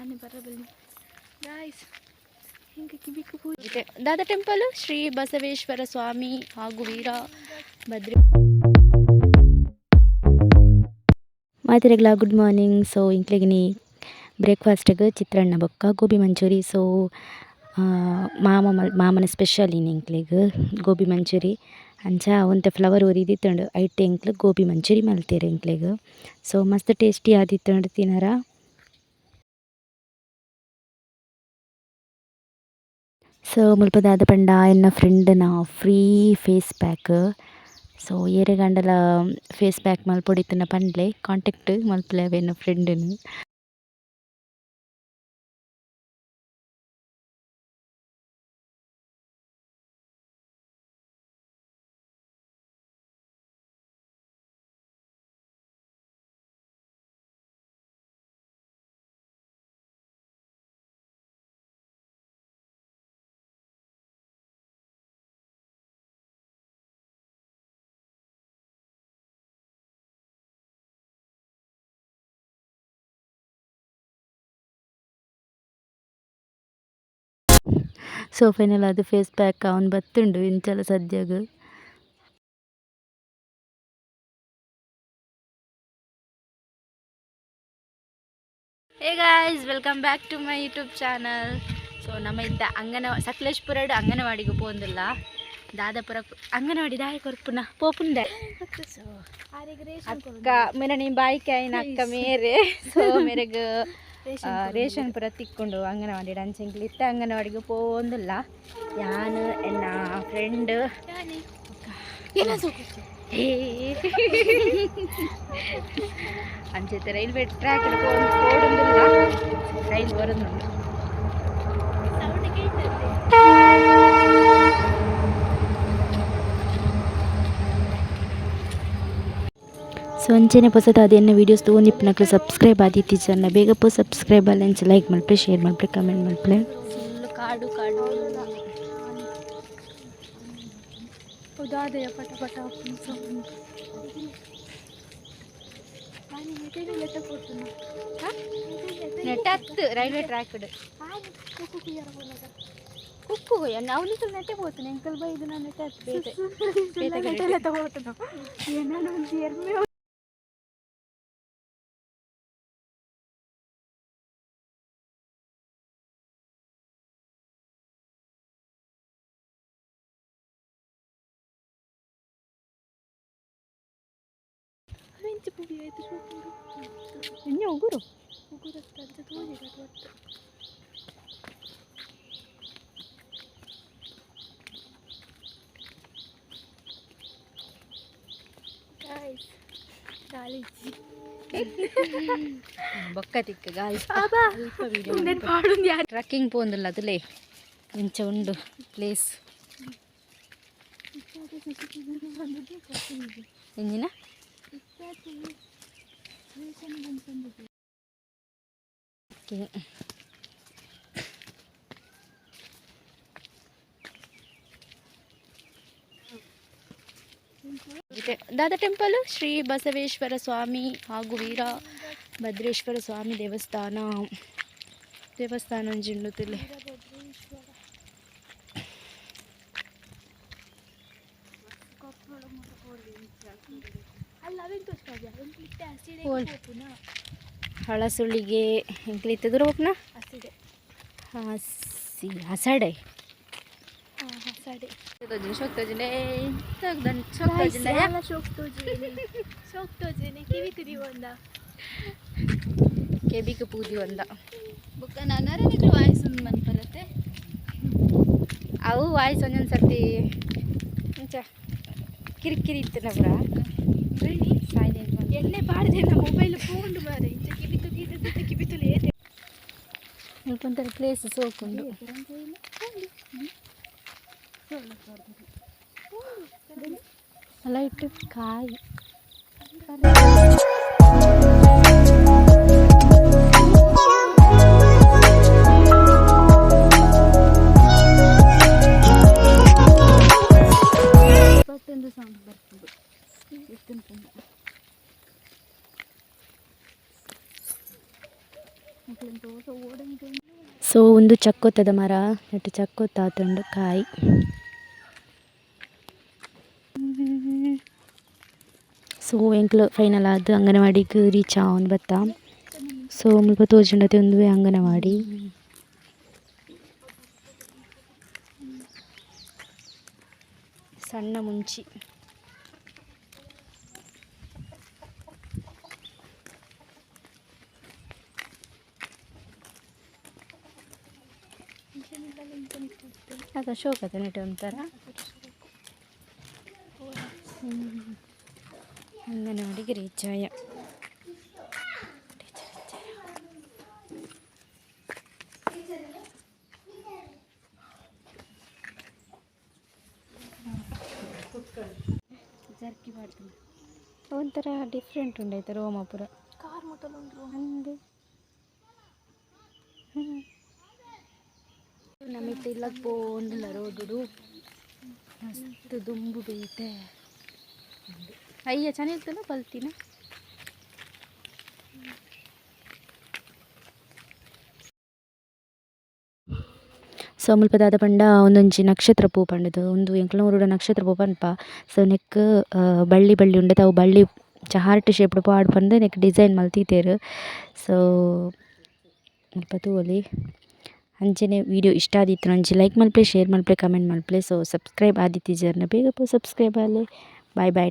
ತಾನೇ ಬರಬಲ್ಲಿ. ಗಾಯ್ಸ್ ಹಿಂಗೆ ಕಿವಿக்கு ಪೂಜೆ ದಾದಾ ಟೆಂಪಲ್, ಶ್ರೀ ಬಸವೇಶ್ವರ ಸ್ವಾಮಿ ಹಾಗೂ ವೀರ ಭದ್ರ ಮಾತಿರೆಗ್ಲ ಗುಡ್ ಮಾರ್ನಿಂಗ್ ಸೊ ಇಂಕ್ಲೆಗಿನಿ ಬ್ರೇಕ್ಫಾಸ್ಟಿಗೆ ಚಿತ್ರಾನ್ನ ಬೊಕ್ಕ, ಗೋಬಿ ಮಂಚೂರಿ. ಸೊ ಮಾಮ ಮಾಮನ ಸ್ಪೆಷಲ್ ಇನ್ ಇಂಕ್ಲೆಗ್ ಗೋಬಿ ಮಂಚೂರಿ. ಅಂಚ ಒಂತೆ ಫ್ಲವರ್ ಉರಿದಿತ್ತಂಡು ಐಟ್ ಇಂಕ್ಲು ಗೋಬಿ ಮಂಚೂರಿ ಮಲ್ತೀರಿ ಇಂಕ್ಲೆಗ್ ಸೊ ಮಸ್ತ್ ಟೇಸ್ಟಿ ಆದಿತ್ತಂಡು ತಿನ್ನರ ಸೊ ಮುಲ್ಪದಾದ ಪಂಡ ಎನ್ನ ಫ್ರೆಂಡ್ನ ಫ್ರೀ ಫೇಸ್ ಪ್ಯಾಕ್ ಸೊ ಏರೆ ಗಂಡಲ ಫೇಸ್ ಪ್ಯಾಕ್ ಮಲ್ಪೊಡಿತನ ಪಂಡ್ಲೆ ಕಾಂಟ್ಯಾಕ್ಟ್ ಮಲ್ಪಲೆ ಫ್ರೆಂಡ್ ಫ್ರೆಂಡ್ನು ಸೊ ಫೈನಲ್ ಅದು ಫೇಸ್ ಪ್ಯಾಕ್ ಅವನು ಬತ್ತುಂಡು ಇಂಚಲ ಸದ್ಯಗ್ hey guys welcome back to my YouTube channel so ನಮ್ಮ ಇದ್ದ ಅಂಗನ ಸಕಲೇಶ್ಪುರಡ್ ಅಂಗನವಾಡಿಗೆ ಪೋಂದಿಲ್ಲ. ದಾದಾಪುರ ಅಂಗನವಾಡಿ ದಾಯ ಕೊರ್ಪುನ. ಪೋಪುಂದೆ ಸೊ ಅಕ್ಕ ಮೇರೆ ನೀ ಬಾಯ್ಕೆ ಕಾಯಿನ ಅಕ್ಕ ಮೇರೆ. ಸೊ ಮೇರೆಗ್ റേഷൻ പുറത്തിക്കൊണ്ടു അംഗനവാടിയുടെ അഞ്ചെങ്കിൽ ഇത്ത അംഗനവാടിക്ക് പോകുന്നില്ല. ഞാൻ എന്നാ ഫ്രണ്ട് അഞ്ചത്തെ റെയിൽവേ ട്രാക്കിൽ പോകുന്നില്ല റെയിൽ വരുന്നുണ്ട് ಸೊ ಅಂಚೆನೆ ಹೊಸದಾದ ಎನ್ನ ವೀಡಿಯೋಸ್ ತೊಗೊಂಡಿಪ್ಪನಕ್ಲು ಸಬ್ಸ್ಕ್ರೈಬ್ ಆದಿತ್ತಿ ಜನ ಬೇಗ ಪೋ ಸಬ್ಸ್ಕ್ರೈಬ್ ಅಲ್ಲ ಲೈಕ್ ಮಲ್ಪೆ ಶೇರ್ ಮಲ್ಪೆ ಕಮೆಂಟ್ ಮಲ್ಪೆ ಕಾಡು ಕಾಡು ಉದಾದಯ ಪಟ ಪಟ ನೆಟ್ ಹತ್ತು ರೈಲ್ವೆ ಟ್ರ್ಯಾಕ್ ಕುಕ್ಕು ಅವನಿಗೆ ನೆಟ್ಟೆ ಹೋಗ್ತಾನೆ ಅಂಕಲ್ ಬೈ ಇದು ನಾನು ನೆಟ್ಟೆ ಹತ್ತು ತಗೋತಾನ ಏನಾದ್ರು ಒಂದು ಎರ್ಮೆ Сонце повіє, ти ж угору. Ні, угору. Угору стать, це твоє гадватто. Guys, గాలిచ్చి బొక్కటిక్క గాలి నేను పాడుంది ట్రక్కింగ్ పోందులు అదిలే మంచిగా ఉండు ప్లేస్ ಎಂಜಿನ ದಾದ ಟೆಂಪಲ್ ಶ್ರೀ ಬಸವೇಶ್ವರ ಸ್ವಾಮಿ ಹಾಗೂ ವೀರ ಭದ್ರೇಶ್ವರ ಸ್ವಾಮಿ ದೇವಸ್ಥಾನ. ದೇವಸ್ಥಾನ ಒಂಜಿಂಡುತ್ತಿಲ್ಲ ಶೋಕ್ತೋಜಿನಿ ಶೋಕ್ತೋಜಿನಿ ಕಿವಿ ತುರಿ ಒಂದ ಕೆಬಿಗೆ ಪೂದಿ ಒಂದ ಬುಕ್ಕ ನಾನು ವಾಯ್ಸ್ ಒಂದು ಮನೆ ಬರುತ್ತೆ ಅವು ವಾಯ್ಸ್ ಒಂದೊಂದು ಸರ್ತಿ ಮುಂಚ ಕಿರಿಕಿರಿ ಇತ್ತು ನಮ್ರ ಬನ್ನಿ ಸೈಲೆಂಟ್ ಎಣ್ಣೆ ಬಾಡ್ದೆ ನಮ್ಮ ಮೊಬೈಲ್ ಫೋನ್ ಬಾರೆ ಇಂಚ ಕಿಬಿತು ಕಿಬಿತು ಕಿಬಿತು ಲೇದೆ ಒಂಥರ ಪ್ಲೇಸ್ ಸೋಕುಂಡು ಲೈಟ್ ಕಾಯಿ ಸೊ, ಒಂದು ಚಕ್ಕೊತ್ತದ ಮರ, ನೆಟ್ಟು ಚಕ್ಕೊತ್ತ ಆತುಂಡು ಕಾಯಿ. ಸೊ, ಎಂಕ್ಲು ಫೈನಲ್ ಆದ್ ಅಂಗನವಾಡಿಗೆ ರೀಚ್ ಆವನ್ ಬತ್ತ. ಸೊ, ಮುಲ್ಪ ತೋಜುಂಡತೆ ಒಂದು ಅಂಗನವಾಡಿ. ಸಣ್ಣ ಮುಂಚಿ. ಅದು ಅಶೋಕ ನೆಟ್ ಒಂಥರ ಅಂಗನವಾಡಿಗೆ ರೀಚ್ ಆಯ ಜರ್ಕಿ ಬಾಟ್ಲು ಒಂಥರ ಡಿಫ್ರೆಂಟ್ ಉಂಡೈತೆ ರೋಮಾಪುರ ಕಾರ್ ಮೊದಲು ಉಂಟು ಹಂಗೆ ತಿಲ್ಲಕ್ಕೆ ಪೋಂದಿಲ್ಲ ರೋಡುಡು ಮಸ್ತ್ ದುಂಬು ಬೀತೆ. ಅಯ್ಯ ಚೆನ್ನಾಗಿರ್ತಲ್ಲ ಕಲ್ತಿನ ಸೊ ಮುಲ್ಪ ದಾದ ಪಂಡ ಒಂದೊಂಜಿ ನಕ್ಷತ್ರ ಪೂ ಪಂಡದು. ಒಂದು ಎಂಕ್ಲೂರುಡ ನಕ್ಷತ್ರ ಪೂ ಪನ್ಪ. ಸೊ ನೆಕ್ ಬಳ್ಳಿ ಬಳ್ಳಿ ಉಂಡೆ. ತಾವು ಬಳ್ಳಿ ಹಾರ್ಟ್ ಶೇಪ್ಡ್ ಪಾಡ್ ಪಂದ್ ನೆಕ್ ಡಿಸೈನ್ ಮಲ್ತಿದ್ದೇರು ಸೊ ಮುಲ್ಪ ತೂವೊಲಿ ಅಂಚನೆ ವಿಡಿಯೋ ಇಷ್ಟ ಆದಿತ್ತು ಒಂಜಿ ಲೈಕ್ ಮಲ್ಪೆ ಶೇರ್ ಮಲ್ಪೆ ಕಮೆಂಟ್ ಮಲ್ಪೆ ಸೊ ಸಬ್ಸ್ಕ್ರೈಬ್ ಆದಿತ್ತಿಜರ್ನ ಬೇಗ ಪೋ ಸಬ್ಸ್ಕ್ರೈಬ್ ಆಗಲಿ. ಬಾಯ್ ಬಾಯ್